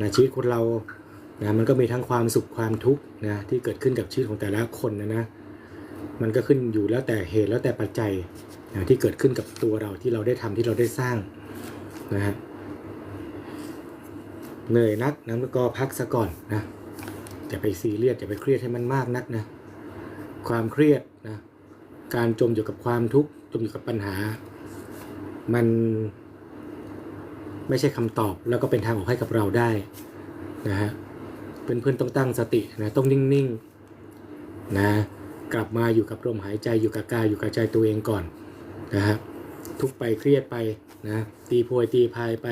นะชีวิตคนเรานะมันก็มีทั้งความสุขความทุกข์นะที่เกิดขึ้นกับชีวิตของแต่ละคนนะนะมันก็ขึ้นอยู่แล้วแต่เหตุแล้วแต่ปัจจัยนะที่เกิดขึ้นกับตัวเราที่เราได้ทำที่เราได้สร้างนะฮะเหนื่อยนักนะก็พักซะก่อนนะอย่าไปซีเรียสอย่าไปเครียดให้มันมากนักนะความเครียดนะการจมอยู่กับความทุกข์จมอยู่กับปัญหา มัน ไม่ใช่คำตอบ แล้วก็เป็นทางออกให้กับเราได้นะฮะเพื่อนๆต้องตั้งสตินะต้องนิ่งๆนะกลับมาอยู่กับลมหายใจอยู่กับกายอยู่กับใจตัวเองก่อนนะฮะทุกไปเครียดไปนะตีโพยตีพายไป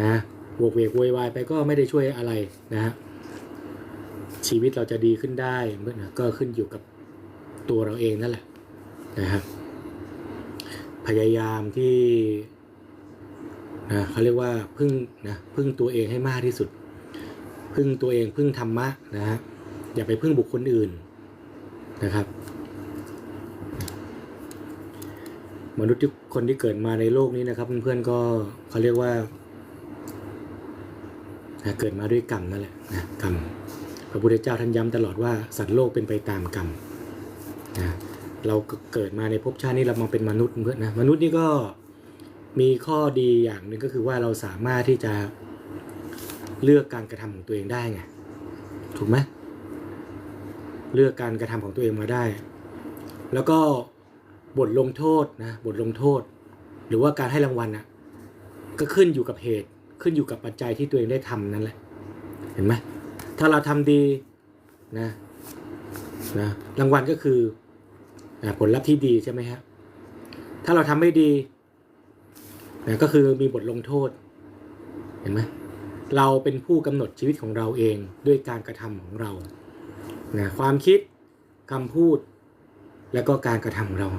นะบวกเวกวยวายไปก็ไม่ได้ช่วยอะไรนะฮะชีวิตเราจะดีขึ้นได้เมื่อก็ขึ้นอยู่กับตัวเราเองนั่นแหละนะฮะพยายามที่ นะเขาเรียกว่าพึ่งนะพึ่งตัวเองให้มากที่สุด พึ่งตัวเองพึ่งธรรมะนะฮะอย่าไปพึ่งบุคคลอื่นนะครับ มนุษย์ทุกคนที่เกิดมาในโลกนี้นะครับ เพื่อนๆก็เขาเรียกว่านะเกิดมาด้วยกรรมนั่นแหละนะกรรมพระพุทธเจ้าท่านย้ำตลอดว่าสัตว์โลกเป็นไปตามกรรมนะเราเกิดมาในภพชาตินี้เรามาเป็นมนุษย์เพื่อนนะมนุษย์นี่ก็ มีข้อดีอย่างหนึ่งก็คือว่าเราสามารถที่จะเลือกการกระทำของตัวเองได้ไงถูกไหมเลือกการกระทำของตัวเองมาได้ แล้วก็บทลงโทษนะบทลงโทษ หรือว่าการให้รางวัลนะก็ขึ้นอยู่กับเหตุขึ้นอยู่กับปัจจัยที่ตัวเองได้ทำนั่นแหละเห็นไหมถ้าเราทำดีนะนะรางวัลก็คือผลลัพธ์ที่ดีใช่ไหมฮะถ้าเราทำไม่ดี นะก็คือมีบทลงโทษ เห็นไหมเราเป็นผู้กำหนดชีวิตของเราเองด้วยการกระทำของเรานะความคิดคำพูด แล้วก็การกระทำของเรา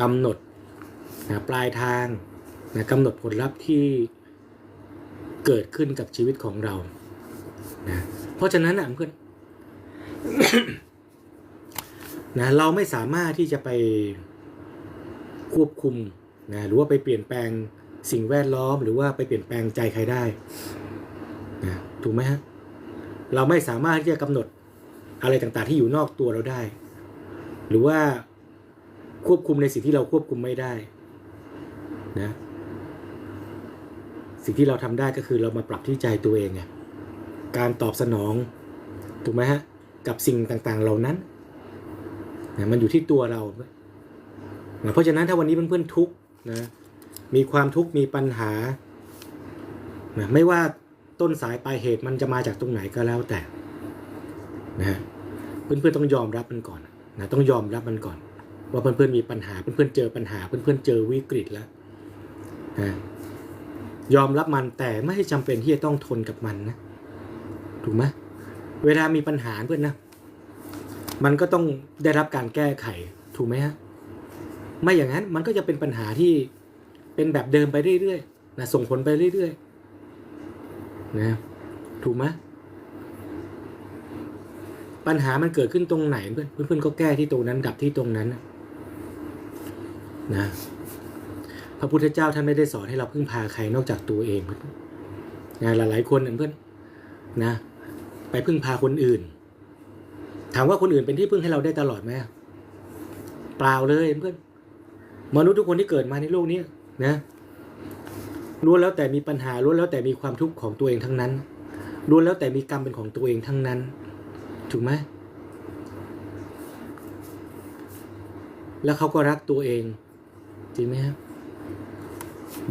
กำหนดนะปลายทางนะกำหนดผลลัพธ์ที่เกิดขึ้นกับชีวิตของเรานะเพราะฉะนั้นนะเพื่อนนะเราไม่สามารถที่จะไปควบคุม นะหรือว่าไปเปลี่ยนแปลงสิ่งแวดล้อม หรือว่าไปเปลี่ยนแปลงใจใครได้นะถูกไหมฮะเราไม่สามารถที่จะกำหนดอะไรต่างๆ ที่อยู่นอกตัวเราได้ หรือว่าควบคุมในสิ่งที่เราควบคุมไม่ได้นะสิ่งที่เราทำได้ก็คือเรามาปรับที่ใจตัวเองไงการตอบสนองถูกไหมฮะกับสิ่งต่างๆเหล่านั้นนะมันอยู่ที่ตัวเรานะเพราะฉะนั้นถ้าวันนี้เพื่อนๆทุกข์ นะมีความทุกข์มีปัญหานะไม่ว่าต้นสายปลายเหตุมันจะมาจากตรงไหนก็แล้วแต่นะเพื่อนๆต้องยอมรับมันก่อนนะต้องยอมรับมันก่อน ว่าเพื่อนๆมีปัญหาเพื่อนๆเจอปัญหาเพื่อนๆเจอวิกฤตแล้วนะยอมรับมันแต่ไม่จำเป็นที่จะต้องทนกับมันนะถูกไหมเวลามีปัญหาเพื่อนนะมันก็ต้องได้รับการแก้ไขถูกไหมฮะ ไม่อย่างนั้นมันก็จะเป็นปัญหาที่เป็นแบบเดิมไปเรื่อยๆนะส่งผลไปเรื่อยๆนะถูกไหมปัญหามันเกิดขึ้นตรงไหนเพื่อนเพื่อนก็แก้ที่ตรงนั้นดับที่ตรงนั้นนะนะพระพุทธเจ้าท่านไม่ได้สอนให้เราพึ่งพาใครนอกจากตัวเองเพื่อนนะหลายๆคนเพื่อนนะ ไปพึ่งพาคนอื่น ถามว่าคนอื่นเป็นที่พึ่งให้เราได้ตลอดไหมเปล่าเลยเพื่อน มนุษย์ทุกคนที่เกิดมาในโลกนี้นะล้วนแล้วแต่มีปัญหาล้วนแล้วแต่มีความทุกข์ของตัวเองทั้งนั้นล้วนแล้วแต่มีกรรมเป็นของตัวเองทั้งนั้น ถูกไหมแล้วเขาก็รักตัวเอง จริงไหมครับ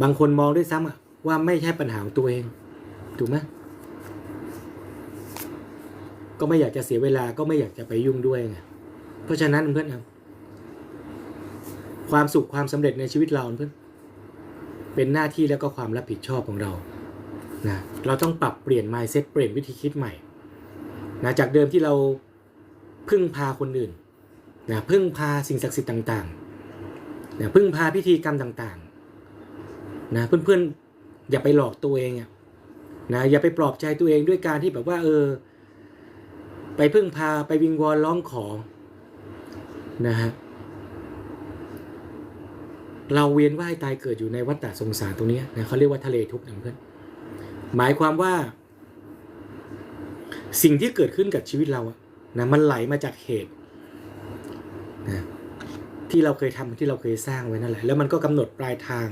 บางคนมองด้วยซ้ำอะว่าไม่ใช่ปัญหาของตัวเอง ถูกไหมก็ไม่อยากจะเสียเวลาก็ไม่อยากจะไปยุ่งด้วยไงเพราะฉะนั้นเพื่อนครับ ความสุขความสำเร็จในชีวิตเราเพื่อนเป็นหน้าที่แล้วก็ความรับผิดชอบของเรานะเราต้องปรับเปลี่ยน mindset เปลี่ยนวิธีคิดใหม่นะจากเดิมที่เราพึ่งพาคนอื่นนะพึ่งพาสิ่งศักดิ์สิทธิ์ต่างๆนะพึ่งพาพิธีกรรมต่างๆนะเพื่อนๆอย่าไปหลอกตัวเองนะอย่าไปปลอบใจตัวเองด้วยการที่แบบว่าเออ ไปพึ่งพาไปวิงวอนร้องขอนะฮะ เราเวียนว่ายตายเกิดอยู่ในวัฏฏะสงสารตรงนี้นะเขาเรียกว่าทะเลทุกข์นะเพื่อนหมายความว่า สิ่งที่เกิดขึ้นกับชีวิตเราอะนะมันไหลมาจากเหตุนะที่เราเคยทำที่เราเคยสร้างไว้นั่นแหละ แล้วมันก็กำหนดปลายทาง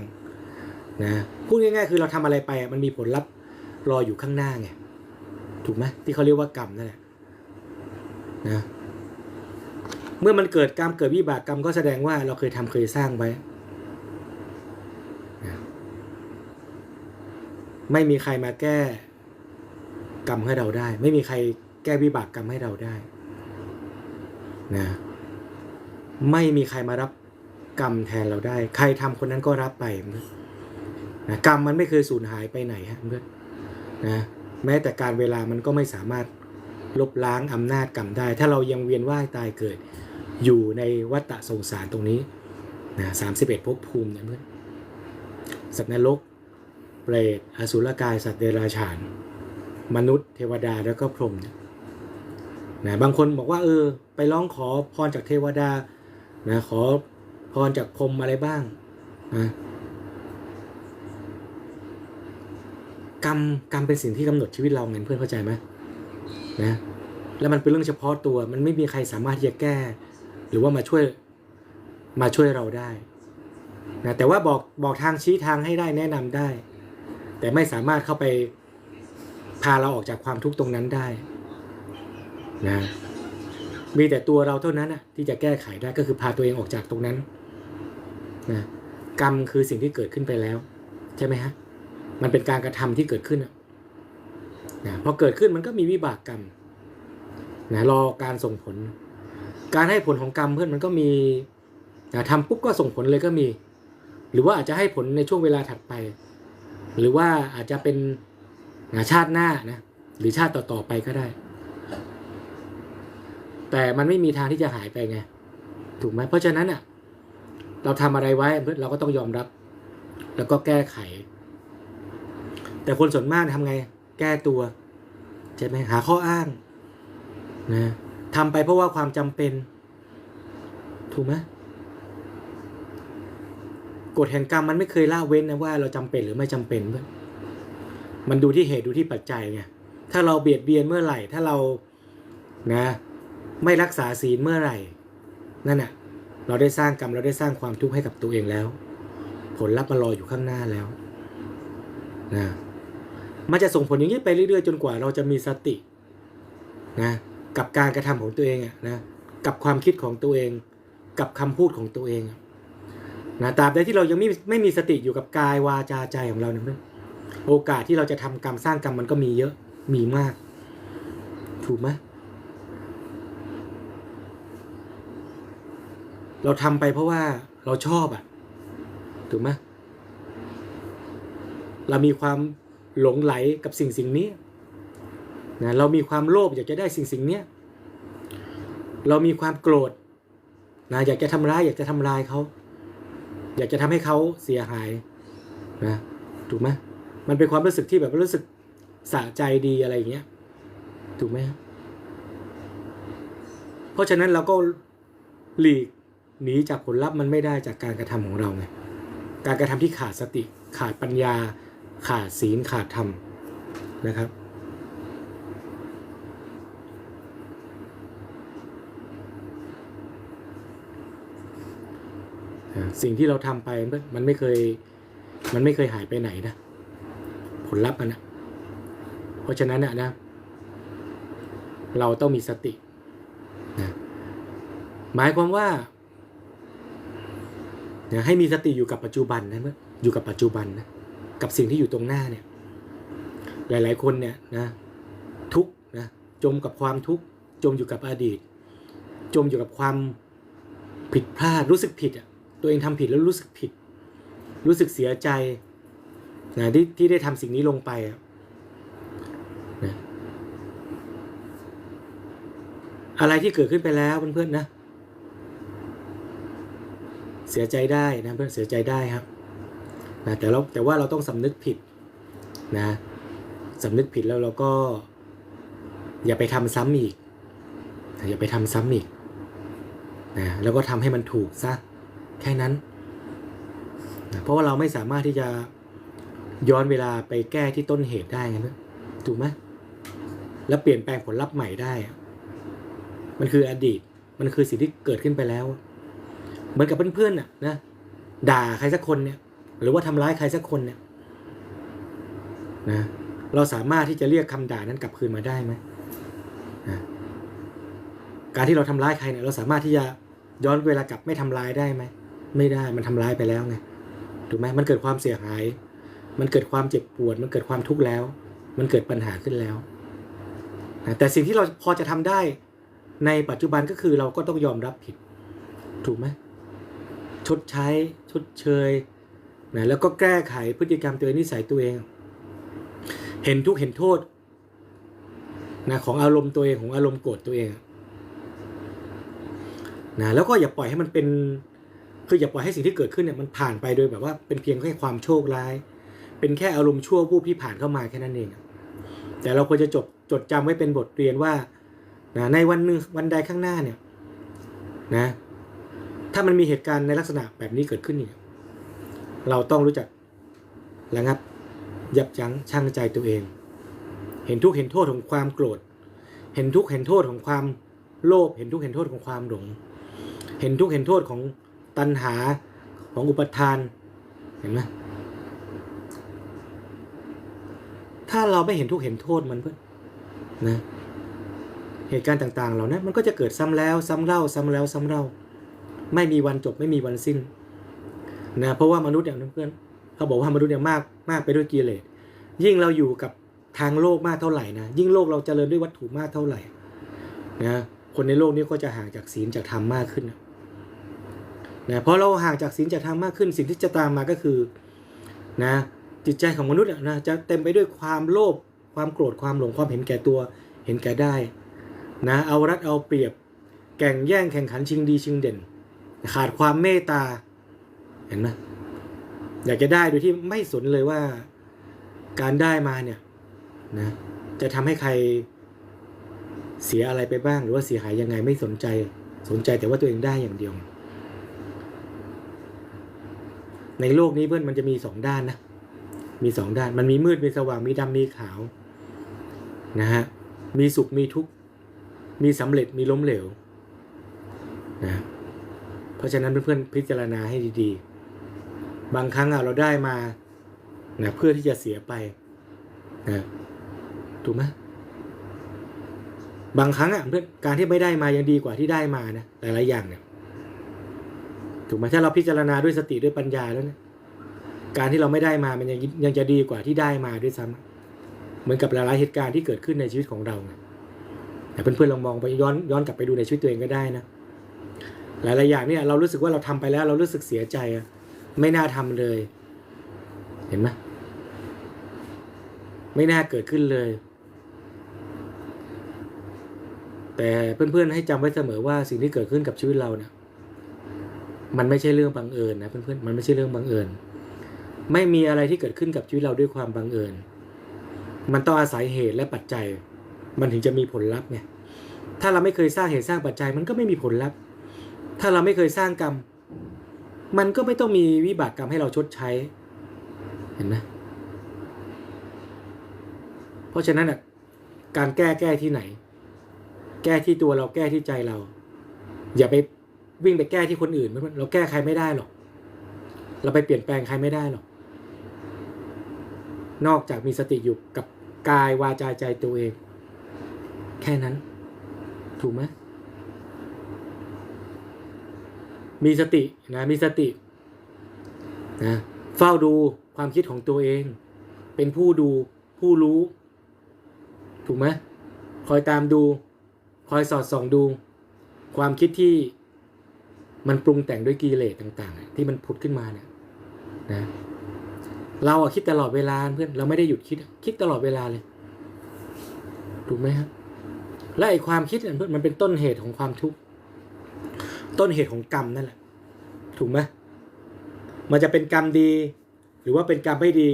นะพูดง่ายๆ คือเราทำอะไรไปมันมีผลลัพธ์รออยู่ข้างหน้าไงถูกไหมที่เขาเรียกว่ากรรมนั่นแหละนะเมื่อมันเกิดกรรมเกิดวิบากกรรมก็แสดงว่าเราเคยทำเคยสร้างไว้นะ ไม่มีใครมาแก้กรรมให้เราได้ ไม่มีใครแก้วิบากกรรมให้เราได้นะไม่มีใครมารับกรรมแทนเราได้ ใครทำคนนั้นก็รับไปนะกรรมมันไม่เคยสูญหายไปไหนฮะเพื่อนนะแม้แต่การเวลามันก็ไม่สามารถลบล้างอำนาจกรรมได้ ถ้าเรายังเวียนว่ายตายเกิด อยู่ในวัฏสงสารตรงนี้นะสามสิบเอ็ดภพภูมิเนี่ยเพื่อนสัตว์นรก เปรตอสุรกายสัตว์เดรัจฉาน มนุษย์เทวดาแล้วก็พรหมนะบางคนบอกว่าเออ ไปร้องขอพรจากเทวดานะขอพรจากพรหมอะไรบ้างนะกรรมกรรมเป็นสิ่งที่กำหนดชีวิตเราไงเพื่อนเข้าใจไหมนะแล้วมันเป็นเรื่องเฉพาะตัวมันไม่มีใครสามารถที่จะแก้ หรือว่ามาช่วยมาช่วยเราได้นะแต่ว่าบอกบอกทางชี้ทางให้ได้แนะนำได้ แต่ไม่สามารถเข้าไปพาเราออกจากความทุกข์ตรงนั้นได้นะมีแต่ตัวเราเท่านั้นนะที่จะแก้ไขได้ก็คือพาตัวเองออกจากตรงนั้นนะกรรมคือสิ่งที่เกิดขึ้นไปแล้ว ใช่ไหมฮะมันเป็นการกระทำที่เกิดขึ้นอะนะพอเกิดขึ้นมันก็มีวิบากกรรมนะรอการส่งผล การให้ผลของกรรมเพื่อนมันก็มีนะทำปุ๊บก็ส่งผลเลยก็มี หรือว่าอาจจะให้ผลในช่วงเวลาถัดไป หรือว่าอาจจะเป็นชาติหน้านะหรือชาติต่อๆไปก็ได้ แต่มันไม่มีทางที่จะหายไปไงถูกไหมเพราะฉะนั้นอะ เราทำอะไรไว้เราก็ต้องยอมรับ แล้วก็แก้ไข แต่คนส่วนมากทำไง แก้ตัวใช่ไหมหาข้ออ้างนะทำไปเพราะว่าความจำเป็น ถูกไหม กฎแห่งกรรมมันไม่เคยละเว้นนะว่าเราจำเป็นหรือไม่จำเป็นเพื่อนมันดูที่เหตุดูที่ปัจจัยไงถ้าเราเบียดเบียนเมื่อไหร่ ถ้าเรานะ ไม่รักษาศีลเมื่อไหร่ นั่นน่ะ เราได้สร้างกรรมเราได้สร้างความทุกข์ให้กับตัวเองแล้ว ผลลัพธ์มารออยู่ข้างหน้าแล้วนะมันจะส่งผลอย่างนี้ไปเรื่อยๆ จนกว่าเราจะมีสตินะกับการกระทำของตัวเองอะนะกับความคิดของตัวเอง กับคำพูดของตัวเองอะ นะตราบใดที่เรายังไม่ไม่มีสติอยู่กับกายวาจาใจของเราเนี่ยโอกาสที่เราจะทำกรรมสร้างกรรมมันก็มีเยอะมีมาก ถูกไหมเราทำไปเพราะว่าเราชอบอะ ถูกไหมเรามีความหลงไหลกับสิ่งสิ่งนี้นะเรามีความโลภอยากจะได้สิ่งสิ่งนี้เรามีความโกรธนะอยากจะทำร้ายอยากจะทำลายเขา อยากจะทำให้เขาเสียหายนะถูกไหมมันเป็นความรู้สึกที่แบบรู้สึกสะใจดีอะไรอย่างเงี้ยถูกไหมเพราะฉะนั้นเราก็หลีกหนีจากผลลัพธ์มันไม่ได้จากการกระทำของเราไงการกระทำที่ขาดสติ ขาดปัญญา ขาดศีลขาดธรรมนะครับ สิ่งที่เราทำไปมันไม่เคย มันไม่เคยหายไปไหนนะ ผลลัพธ์มันนะเพราะฉะนั้นนะนะ เราต้องมีสตินะหมายความว่านะให้มีสติอยู่กับปัจจุบันนะเมื่ออยู่กับปัจจุบันนะกับสิ่งที่อยู่ตรงหน้าเนี่ย หลาย ๆ คนเนี่ยนะทุกนะจมกับความทุกข์จมอยู่กับอดีต จมอยู่กับความผิดพลาดรู้สึกผิดอะ ตัวเองทำผิดแล้วรู้สึกผิด รู้สึกเสียใจนะที่ที่ได้ทำสิ่งนี้ลงไปอะนะอะไรที่เกิดขึ้นไปแล้วเพื่อนๆนะ เสียใจได้นะเพื่อนเสียใจได้ครับนะแต่เราแต่ว่าเราต้องสำนึกผิดนะสำนึกผิดแล้วเราก็ อย่าไปทำซ้ำอีกอย่าไปทำซ้ำอีกนะแล้วก็ทำให้มันถูกซะ แค่นั้นนะเพราะว่าเราไม่สามารถที่จะย้อนเวลาไปแก้ที่ต้นเหตุได้ไงเพื่อนถูกไหมแล้วเปลี่ยนแปลงผลลัพธ์ใหม่ได้ มันคืออดีต มันคือสิ่งที่เกิดขึ้นไปแล้ว เหมือนกับเพื่อนๆน่ะนะ ด่าใครสักคนเนี่ย หรือว่าทำร้ายใครสักคนเนี่ย นะ เราสามารถที่จะเรียกคำด่านั้นกลับคืนมาได้ไหมนะการที่เราทำร้ายใครเนี่ย เราสามารถที่จะย้อนเวลากลับไม่ทำร้ายได้ไหม ไม่ได้มันทำร้ายไปแล้วไงถูกไหมมันเกิดความเสียหาย มันเกิดความเจ็บปวด มันเกิดความทุกข์แล้ว มันเกิดปัญหาขึ้นแล้วแต่สิ่งที่เราพอจะทำได้ในปัจจุบันก็คือเราก็ต้องยอมรับผิด ถูกไหมชดใช้ชดเชยนะแล้วก็แก้ไขพฤติกรรมตัวเองนิสัยตัวเอง เห็นทุกเห็นโทษนะของอารมณ์ตัวเองของอารมณ์โกรธตัวเองนะแล้วก็อย่าปล่อยให้มันเป็น คืออย่าปล่อยให้สิ่งที่เกิดขึ้นเนี่ยมันผ่านไปโดยแบบว่าเป็นเพียงแค่ความโชคร้าย เป็นแค่อารมณ์ชั่ววูบที่ผ่านเข้ามาแค่นั้นเอง แต่เราควรจะจดจดจำไว้เป็นบทเรียนว่านะในวันหนึ่งวันใดข้างหน้าเนี่ยนะถ้ามันมีเหตุการณ์ในลักษณะแบบนี้เกิดขึ้นเนี่ยเราต้องรู้จักระงับ ยับยั้งชั่งใจตัวเอง เห็นทุกเห็นโทษของความโกรธ เห็นทุกเห็นโทษของความโลภเห็นทุกเห็นโทษของความหลง เห็นทุกเห็นโทษของ ตัณหาของอุปทานเห็นไหมถ้าเราไม่เห็นทุกเห็นโทษมันเพื่อนนะเหตุการณ์ต่างๆเหล่านั้นมันก็จะเกิดซ้ำแล้วซ้ำเล่าซ้ำแล้วซ้ำเล่า ไม่มีวันจบไม่มีวันสิ้นนะเพราะว่ามนุษย์อย่างนั้นเพื่อนเขาบอกว่ามนุษย์เนี่ยมากมากไปด้วยกิเลสยิ่งเราอยู่กับทางโลกมากเท่าไหร่นะยิ่งโลกเราเจริญด้วยวัตถุมากเท่าไหร่นะคนในโลกนี้ก็จะห่างจากศีลจากธรรมมากขึ้นนะ นะเพราะเราห่างจากศีลจากธรรมมากขึ้นสิ่งที่จะตามมาก็คือนะจิตใจของมนุษย์นะจะเต็มไปด้วยความโลภความโกรธความหลงความเห็นแก่ตัวเห็นแก่ได้นะเอารัดเอาเปรียบแก่งแย่งแข่งขันชิงดีชิงเด่น ขาดความเมตตาเห็นไหมอยากจะได้โดยที่ไม่สนเลยว่าการได้มาเนี่ยนะจะทำให้ใครเสียอะไรไปบ้าง หรือว่าเสียหายยังไงไม่สนใจสนใจแต่ว่าตัวเองได้อย่างเดียว ในโลกนี้เพื่อนมันจะมีสองด้านนะ มีสองด้าน มันมีมืดมีสว่างมีดำมีขาว นะฮะ มีสุขมีทุกข์ มีสำเร็จมีล้มเหลว นะ เพราะฉะนั้นเพื่อนๆพิจารณาให้ดีๆ บางครั้งเราได้มานะเพื่อที่จะเสียไปนะถูกไหมบางครั้งอะเพื่อนการที่ไม่ได้มายังดีกว่าที่ได้มานะหลายๆอย่างเนี่ย ถูกไหมถ้าเราพิจารณาด้วยสติด้วยปัญญาแล้วเนี่ยการที่เราไม่ได้มามันยังยังจะดีกว่าที่ได้มาด้วยซ้ำเหมือนกับหลายๆเหตุการณ์ที่เกิดขึ้นในชีวิตของเราแต่เพื่อนๆลองมองไปย้อนย้อนกลับไปดูในชีวิตตัวเองก็ได้นะหลายๆอย่างเนี่ยเรารู้สึกว่าเราทำไปแล้ว เรารู้สึกเสียใจอะไม่น่าทำเลย เห็นไหมไม่น่าเกิดขึ้นเลย แต่เพื่อนๆให้จำไว้เสมอว่าสิ่งที่เกิดขึ้นกับชีวิตเราเนี่ย มันไม่ใช่เรื่องบังเอิญนะเพื่อนๆมันไม่ใช่เรื่องบังเอิญ ไม่มีอะไรที่เกิดขึ้นกับชีวิตเราด้วยความบังเอิญ มันต้องอาศัยเหตุและปัจจัย มันถึงจะมีผลลัพธ์ไงถ้าเราไม่เคยสร้างเหตุสร้างปัจจัย มันก็ไม่มีผลลัพธ์ ถ้าเราไม่เคยสร้างกรรม มันก็ไม่ต้องมีวิบากกรรมให้เราชดใช้ เห็นไหมเพราะฉะนั้นอะการแก้แก้ที่ไหน แก้ที่ตัวเราแก้ที่ใจเรา อย่าไป วิ่งไปแก้ที่คนอื่นมันเราแก้ใครไม่ได้หรอก เราไปเปลี่ยนแปลงใครไม่ได้หรอก นอกจากมีสติอยู่กับกายวาจาใจตัวเอง แค่นั้น ถูกไหมมีสตินะมีสตินะเฝ้าดูความคิดของตัวเอง เป็นผู้ดูผู้รู้ ถูกไหมคอยตามดู คอยสอดส่องดู ความคิดที่ มันปรุงแต่งด้วยกิเลสต่างๆ ที่มันผุดขึ้นมาเนี่ยนะเราอะคิดตลอดเวลาเพื่อนเราไม่ได้หยุดคิด คิดตลอดเวลาเลย ถูกไหมครับและไอความคิดเพื่อนมันเป็นต้นเหตุของความทุกข์ต้นเหตุของกรรมนั่นแหละ ถูกไหมมันจะเป็นกรรมดี หรือว่าเป็นกรรมไม่ดี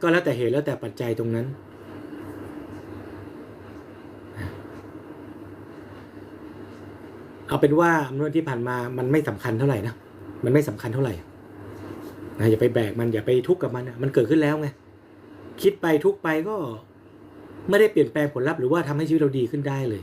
ก็แล้วแต่เหตุแล้วแต่ปัจจัยตรงนั้น เอาเป็นว่าเมื่อที่ผ่านมามันไม่สำคัญเท่าไหร่นะมันไม่สำคัญเท่าไหร่นะอย่าไปแบกมันอย่าไปทุกข์กับมันมันเกิดขึ้นแล้วไงคิดไปทุกไปก็ ไม่ได้เปลี่ยนแปลงผลลัพธ์หรือว่าทำให้ชีวิตเราดีขึ้นได้เลย